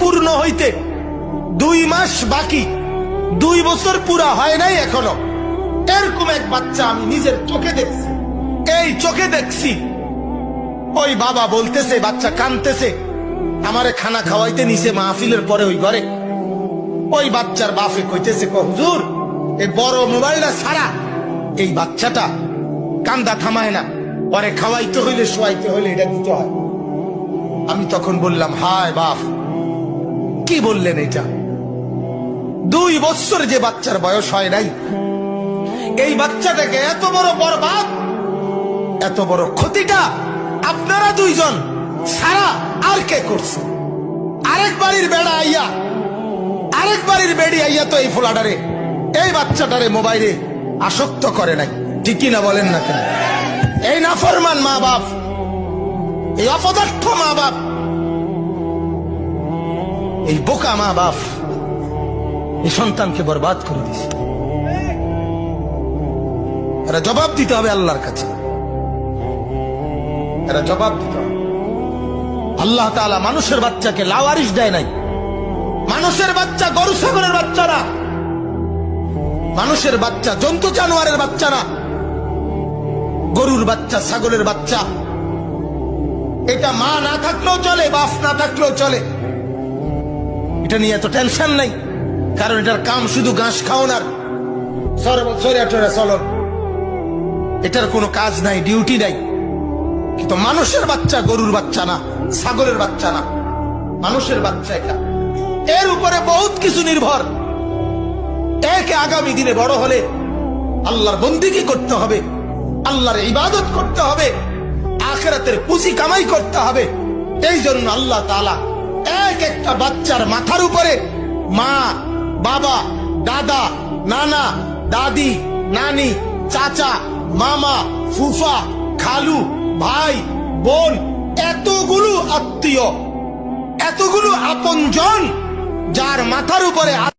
পূর্ণ হইতে দুই মাস বাকি। দুই বছর পুরা হয় নাই এখনও। এরকম এক বাচ্চা আমি নিজের চোখে দেখছি। এই চোখে দেখছি। ওই বাবা বলতেছে, বাচ্চা কানতেছে আমারে খানা খাওয়াইতে নিছে মাহফিলের পরে ওই ঘরে। ওই বাচ্চার বাফে কইতেছে, "কো, হুজুর এই বড় মোবাইলটা সারা এই বাচ্চাটা কান্দা থামায় না। পরে খাওয়াইতে হইলে, শোয়াইতে হইলে এটা দিতে হয়। আমি তখন বললাম, হায় বাপ কি বললেন এটা? দুই বছর যে বাচ্চার বয়স হয় নাই, এই বাচ্চাটাকে এত বড় বরবাদ, এত বড় ক্ষতিটা আপনারা দুইজন সারা আর কে করছে? আরেক বাড়ির বেড়া আইয়া, আরেক বাড়ির বেড়ি আইয়া তো এই ফোলাডারে, এই বাচ্চাটারে মোবাইলে আসক্ত করে নাই। ঠিকই না বলেন না কেন? এই নাফরমান মা বাপ এই অপদার্থ মা বাপ এই বোকা মা বাপ এই সন্তানকে বরবাদ করে দিছে এরা জবাব দিতে হবে আল্লাহর কাছে। এরা জবাব দিতে হবে। আল্লাহ তাআলা মানুষের বাচ্চাকে লাওয়ারিশ দেয় নাই। মানুষের বাচ্চা গরু, ছাগলের বাচ্চা না। মানুষের বাচ্চা জন্তু, জানোয়ারের বাচ্চা না। গরুর বাচ্চা, ছাগলের বাচ্চা। এটা মা না থাকলেও চলে, বাপ না থাকলেও চলে। এটা নিয়ে এত টেনশন নাই। কারণ এটার কাম শুধু ঘাস খাওয়ানোর চলন এটার কোনো কাজ নাই ডিউটি নাই। কিন্তু মানুষের বাচ্চা গরুর বাচ্চা না, ছাগলের বাচ্চা না। মানুষের বাচ্চা এটা। এর উপরে বহুত কিছু নির্ভর। একে আগামী দিনে বড় হলে আল্লাহর বন্দিগি করতে হবে? আল্লাহর ইবাদত করতে হবে? আখেরাতের পুঁজি কামাই করতে হবে? এই জন্য আল্লাহ তাআলা এক একটা বাচ্চার মাথার উপরে মা, বাবা, দাদা, নানা, দাদি, নানি, চাচা, মামা, ফুফা, খালু, ভাই, বোন, এতগুলো আত্মীয়, এতগুলো আপনজন যার মাথার উপরে